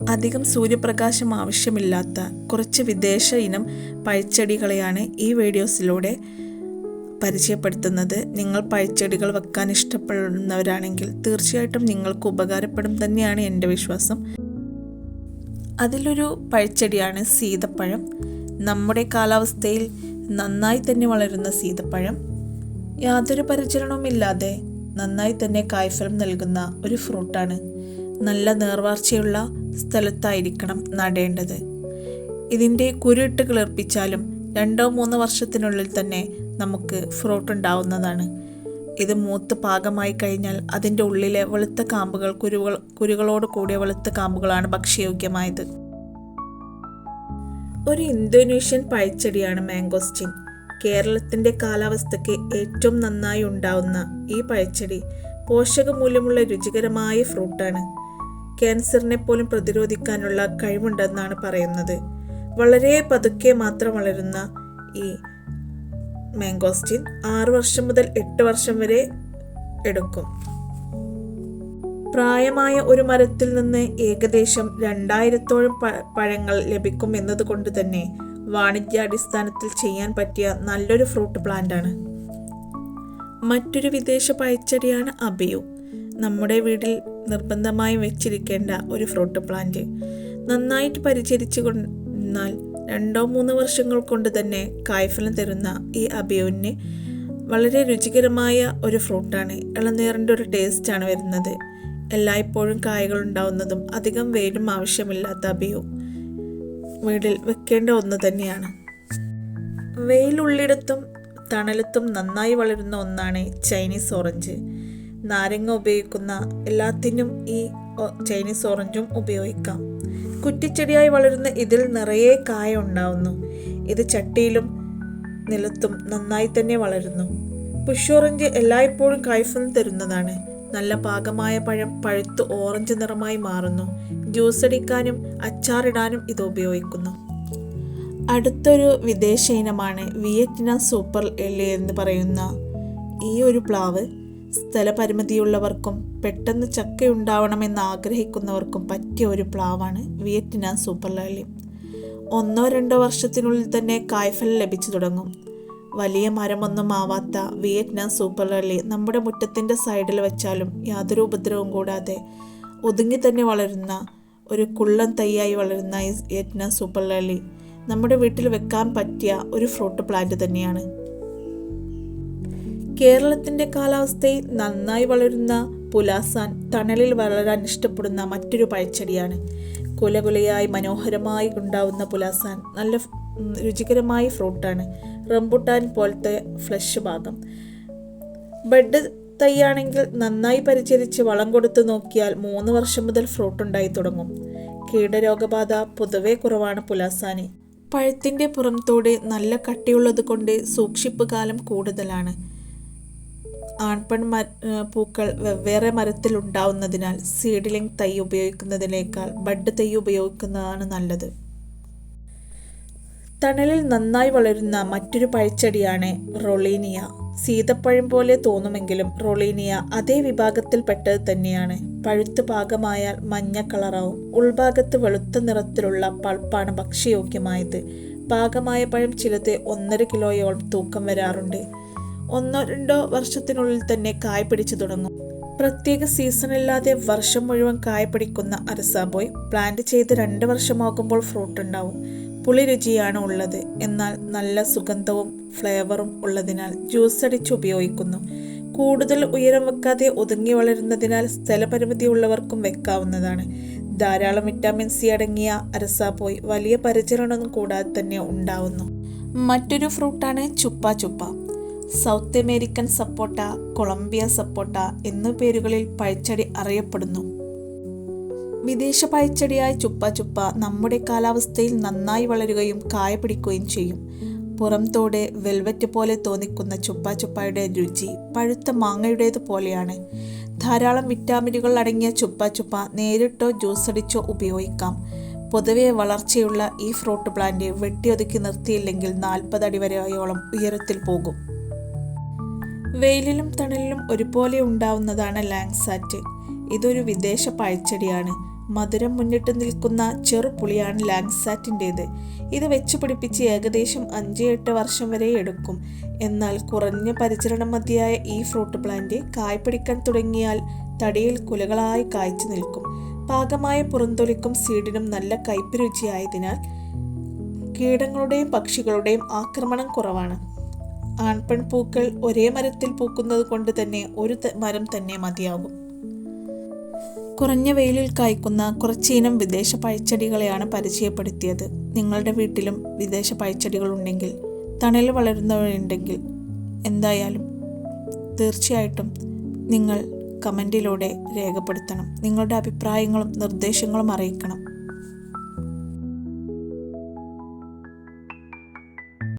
അധികം സൂര്യപ്രകാശം ആവശ്യമില്ലാത്ത കുറച്ച് വിദേശ ഇനം പഴച്ചെടികളെയാണ് ഈ വീഡിയോസിലൂടെ പരിചയപ്പെടുത്തുന്നത്. നിങ്ങൾ പഴച്ചെടികൾ വെക്കാൻ ഇഷ്ടപ്പെടുന്നവരാണെങ്കിൽ തീർച്ചയായിട്ടും നിങ്ങൾക്ക് ഉപകാരപ്പെടും തന്നെയാണ് എന്റെ വിശ്വാസം. അതിലൊരു പഴച്ചെടിയാണ് സീതപ്പഴം. നമ്മുടെ കാലാവസ്ഥയിൽ നന്നായി തന്നെ വളരുന്ന സീതപ്പഴം. യാതൊരു പരിചരണവുമില്ലാതെ നന്നായി തന്നെ കായ്ഫലം നൽകുന്ന ഒരു ഫ്രൂട്ടാണ്. നല്ല നേർവാർച്ചയുള്ള സ്ഥലത്തായിരിക്കണം നടേണ്ടത്. ഇതിന്റെ കുരുട്ട് കിളിർപ്പിച്ചാലും രണ്ടോ മൂന്നോ വർഷത്തിനുള്ളിൽ തന്നെ നമുക്ക് ഫ്രൂട്ട് ഉണ്ടാവുന്നതാണ് ഇത് മൂത്ത് പാകമായി കഴിഞ്ഞാൽ അതിന്റെ ഉള്ളിലെ വെളുത്ത കാമ്പുകൾ കുരുകൾ കുരുകളോട് കൂടിയ വെളുത്ത കാമ്പുകളാണ് ഭക്ഷ്യയോഗ്യമായത്. ഒരു ഇന്തോനേഷ്യൻ പഴച്ചെടിയാണ് മാംഗോസ്റ്റിൻ. കേരളത്തിന്റെ കാലാവസ്ഥയ്ക്ക് ഏറ്റവും നന്നായി ഉണ്ടാവുന്ന ഈ പഴച്ചെടി പോഷകമൂല്യമുള്ള രുചികരമായ ഫ്രൂട്ടാണ്. ക്യാൻസറിനെ പോലും പ്രതിരോധിക്കാനുള്ള കഴിവുണ്ടെന്നാണ് പറയുന്നത്. വളരെ പതുക്കെ മാത്രം വളരുന്ന ഈ മാംഗോസ്റ്റിൻ ആറ് വർഷം മുതൽ എട്ട് വർഷം വരെ എടുക്കും. പ്രായമായ ഒരു മരത്തിൽ നിന്ന് ഏകദേശം രണ്ടായിരത്തോളം പഴങ്ങൾ ലഭിക്കും എന്നതുകൊണ്ട് തന്നെ വാണിജ്യാടിസ്ഥാനത്തിൽ ചെയ്യാൻ പറ്റിയ നല്ലൊരു ഫ്രൂട്ട് പ്ലാന്റ് ആണ് മറ്റൊരു വിദേശ പഴച്ചെടിയാണ് അബിയു. നമ്മുടെ വീട്ടിൽ നിർബന്ധമായും വെച്ചിരിക്കേണ്ട ഒരു ഫ്രൂട്ട് പ്ലാന്റ്. നന്നായിട്ട് പരിചരിച്ചു കൊണ്ടാൽ രണ്ടോ മൂന്നോ വർഷങ്ങൾ കൊണ്ട് തന്നെ കായ്ഫലം തരുന്ന ഈ അബിയുവിന് വളരെ രുചികരമായ ഒരു ഫ്രൂട്ടാണ്. ഇളനീറിന്റെ ഒരു ടേസ്റ്റാണ് വരുന്നത്. എല്ലായ്പ്പോഴും കായകൾ ഉണ്ടാവുന്നതും അധികം വെയിലും ആവശ്യമില്ലാത്ത അബിയു വീടിൽ വെക്കേണ്ട ഒന്ന് തന്നെയാണ്. വെയിലുള്ളിടത്തും തണലത്തും നന്നായി വളരുന്ന ഒന്നാണ് ചൈനീസ് ഓറഞ്ച്. നാരങ്ങ ഉപയോഗിക്കുന്ന എല്ലാത്തിനും ഈ ചൈനീസ് ഓറഞ്ചും ഉപയോഗിക്കാം. കുറ്റിച്ചെടിയായി വളരുന്ന ഇതിൽ നിറയെ കായ ഉണ്ടാവുന്നു. ഇത് ചട്ടിയിലും നിലത്തും നന്നായി തന്നെ വളരുന്നു. പുഷ് ഓറഞ്ച് എല്ലായ്പ്പോഴും കായ്ഫലം തരുന്നതാണ്. നല്ല പാകമായ പഴം പഴുത്ത് ഓറഞ്ച് നിറമായി മാറുന്നു. ജ്യൂസ് അടിക്കാനും അച്ചാറിടാനും ഇത് ഉപയോഗിക്കുന്നു. അടുത്തൊരു വിദേശ ഇനമാണ് വിയറ്റ്നാം സൂപ്പർ എല്ലി എന്ന് പറയുന്ന ഈ ഒരു പ്ലാവ് സ്ഥലപരിമിതിയുള്ളവർക്കും പെട്ടെന്ന് ചക്കയുണ്ടാവണമെന്ന് ആഗ്രഹിക്കുന്നവർക്കും പറ്റിയ ഒരു പ്ലാവാണ് വിയറ്റ്നാം സൂപ്പർ ലാലിയം ഒന്നോ രണ്ടോ വർഷത്തിനുള്ളിൽ തന്നെ കായ്ഫലം ലഭിച്ചു തുടങ്ങും. വലിയ മരമൊന്നും ആവാത്ത വിയറ്റ്നാം സൂപ്പർ ലാലി നമ്മുടെ മുറ്റത്തിന്റെ സൈഡിൽ വെച്ചാലും യാതൊരു ഉപദ്രവവും കൂടാതെ ഒതുങ്ങി തന്നെ വളരുന്ന ഒരു കുള്ളൻ തൈയായി വളരുന്ന ഈ വിയറ്റ്നാം സൂപ്പർ ലാലി നമ്മുടെ വീട്ടിൽ വെക്കാൻ പറ്റിയ ഒരു ഫ്രൂട്ട് പ്ലാന്റ് തന്നെയാണ്. കേരളത്തിന്റെ കാലാവസ്ഥയിൽ നന്നായി വളരുന്ന പുലാസാൻ തണലിൽ വളരാൻ ഇഷ്ടപ്പെടുന്ന മറ്റൊരു പഴച്ചെടിയാണ്. കുലകുലയായി മനോഹരമായി ഉണ്ടാവുന്ന പുലാസാൻ നല്ല രുചികരമായ ഫ്രൂട്ടാണ്. റംബുട്ടാൻ പോലത്തെ ഫ്ലഷ് ഭാഗം. ബെഡ് തൈയാണെങ്കിൽ നന്നായി പരിചരിച്ച് വളം കൊടുത്തു നോക്കിയാൽ മൂന്ന് വർഷം മുതൽ ഫ്രൂട്ടുണ്ടായി തുടങ്ങും. കീടരോഗബാധ പൊതുവെ കുറവാണ് പുലാസാന്. പഴത്തിന്റെ പുറംതോട് നല്ല കട്ടിയുള്ളത് കൊണ്ട് സൂക്ഷിപ്പ് കാലം കൂടുതലാണ്. ആൺപെൺ പൂക്കൾ വെവ്വേറെ മരത്തിൽ ഉണ്ടാവുന്നതിനാൽ സീഡ്ലിംഗ് തൈ ഉപയോഗിക്കുന്നതിനേക്കാൾ ബഡ് തൈ ഉപയോഗിക്കുന്നതാണ് നല്ലത്. തണലിൽ നന്നായി വളരുന്ന മറ്റൊരു പഴച്ചെടിയാണ് റൊളീനിയ. സീതപ്പഴം പോലെ തോന്നുമെങ്കിലും റൊളീനിയ അതേ വിഭാഗത്തിൽപ്പെട്ടത് തന്നെയാണ്. പഴുത്ത് പാകമായാൽ മഞ്ഞ കളറാവും. ഉൾഭാഗത്ത് വെളുത്ത നിറത്തിലുള്ള പൾപ്പാണ് ഭക്ഷ്യയോഗ്യമായത്. പാകമായ പഴം ചിലത് ഒന്നര കിലോയോളം തൂക്കം വരാറുണ്ട്. ഒന്നോ രണ്ടോ വർഷത്തിനുള്ളിൽ തന്നെ കായ പിടിച്ചു തുടങ്ങും. പ്രത്യേക സീസണില്ലാതെ വർഷം മുഴുവൻ കായ പിടിക്കുന്ന അരസാബോയ് പ്ലാന്റ് ചെയ്ത് രണ്ട് വർഷമാകുമ്പോൾ ഫ്രൂട്ട് ഉണ്ടാവും. പുളി രുചിയാണ് ഉള്ളത്. എന്നാൽ നല്ല സുഗന്ധവും ഫ്ലേവറും ഉള്ളതിനാൽ ജ്യൂസ് അടിച്ച് ഉപയോഗിക്കുന്നു. കൂടുതൽ ഉയരം വെക്കാതെ ഒതുങ്ങി വളരുന്നതിനാൽ സ്ഥലപരിമിതി ഉള്ളവർക്കും വെക്കാവുന്നതാണ്. ധാരാളം വിറ്റാമിൻ സി അടങ്ങിയ അരസാബോയ് വലിയ പരിചരണമൊന്നും കൂടാതെ തന്നെ ഉണ്ടാവുന്നു. മറ്റൊരു ഫ്രൂട്ടാണ് chupa chupa. South American sapota Colombia sapota എന്നീ പേരുകളിൽ പഴച്ചെടി അറിയപ്പെടുന്നു. വിദേശ പഴച്ചെടിയായ ചുപ്പ ചുപ്പ നമ്മുടെ കാലാവസ്ഥയിൽ നന്നായി വളരുകയും കായ പിടിക്കുകയും ചെയ്യും പുറംതോട് വെൽവെറ്റ് പോലെ തോന്നിക്കുന്ന ചുപ്പ ചുപ്പയുടെ രുചി പഴുത്ത മാങ്ങയുടേത് പോലെയാണ്. ധാരാളം വിറ്റാമിനുകൾ അടങ്ങിയ ചുപ്പ ചുപ്പ നേരിട്ടോ ജ്യൂസടിച്ചോ ഉപയോഗിക്കാം. പൊതുവെ വളർച്ചയുള്ള ഈ ഫ്രൂട്ട് പ്ലാന്റ് വെട്ടിയൊതുക്കി നിർത്തിയില്ലെങ്കിൽ നാൽപ്പത് അടി വരെയോളം ഉയരത്തിൽ പോകും. വെയിലിലും തണലിലും ഒരുപോലെ ഉണ്ടാവുന്നതാണ് ലാങ്സാറ്റ്. ഇതൊരു വിദേശ പഴച്ചെടിയാണ് മധുരം മുന്നിട്ട് നിൽക്കുന്ന ചെറുപുളിയാണ് ലാങ്സാറ്റിന്റേത്. ഇത് വെച്ച് പിടിപ്പിച്ച് ഏകദേശം അഞ്ച് എട്ട് വർഷം വരെ എടുക്കും. എന്നാൽ കുറഞ്ഞ പരിചരണം മതിയായ ഈ ഫ്രൂട്ട് പ്ലാന്റ് കായ് പിടിക്കാൻ തുടങ്ങിയാൽ തടിയിൽ കുലകളായി കായ്ച്ചു നിൽക്കും. പാകമായ പുറന്തൊലിക്കും സീഡിനും നല്ല കയ്പ് രുചിയായതിനാൽ കീടങ്ങളുടെയും പക്ഷികളുടെയും ആക്രമണം കുറവാണ്. ആൺപെൺ പൂക്കൾ ഒരേ മരത്തിൽ പൂക്കുന്നത് കൊണ്ട് തന്നെ ഒരു മരം തന്നെ മതിയാകും. കുറഞ്ഞ വെയിലിൽ കായ്ക്കുന്ന കുറച്ചിനം വിദേശ പഴച്ചെടികളെയാണ് പരിചയപ്പെടുത്തിയത്. നിങ്ങളുടെ വീട്ടിലും വിദേശ പഴച്ചെടികൾ ഉണ്ടെങ്കിൽ തണൽ വളരുന്നവരുണ്ടെങ്കിൽ എന്തായാലും തീർച്ചയായിട്ടും നിങ്ങൾ കമന്റിലൂടെ രേഖപ്പെടുത്തണം. നിങ്ങളുടെ അഭിപ്രായങ്ങളും നിർദ്ദേശങ്ങളും അറിയിക്കണം.